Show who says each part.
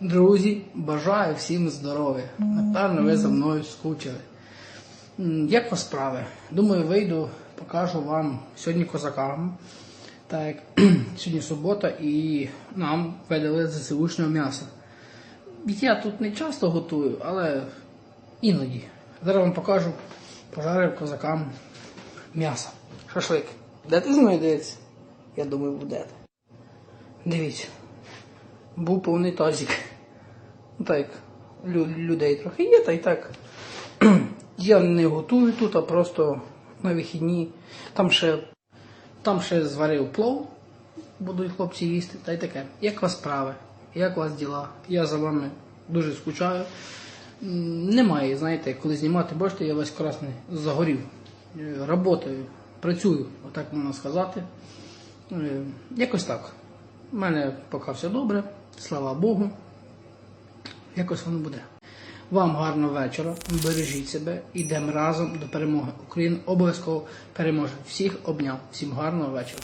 Speaker 1: Друзі, бажаю всім здоров'я. Напевно, ви за мною скучили. Як вас справи? Думаю, вийду, покажу вам сьогодні козакам. Так, як сьогодні субота і нам видали ЗСУшнього м'яса. Я тут не часто готую, але іноді. Зараз вам покажу, пожарив козакам м'ясо. Шашлик. Зі мною дивитися? Я думаю, будете. Дивіться. Був повний тазик. Ну так, лю- людей трохи є, та й так. Я не готую тут, а просто на вихідні. Там ще, там ще зварив плов, будуть хлопці їсти, та й таке. Як у вас справи? Як у вас діла? Я за вами дуже скучаю. Немає, знаєте, коли знімати, бачите, я весь красний загорів. Е, Работаю, працюю, отак можна сказати. Е, Якось так. У мене поки все добре, слава Богу. Якось воно буде. Вам гарного вечора, бережіть себе, йдемо разом до перемоги. Україна обов'язково переможе. Всіх обняв. Всім гарного вечора.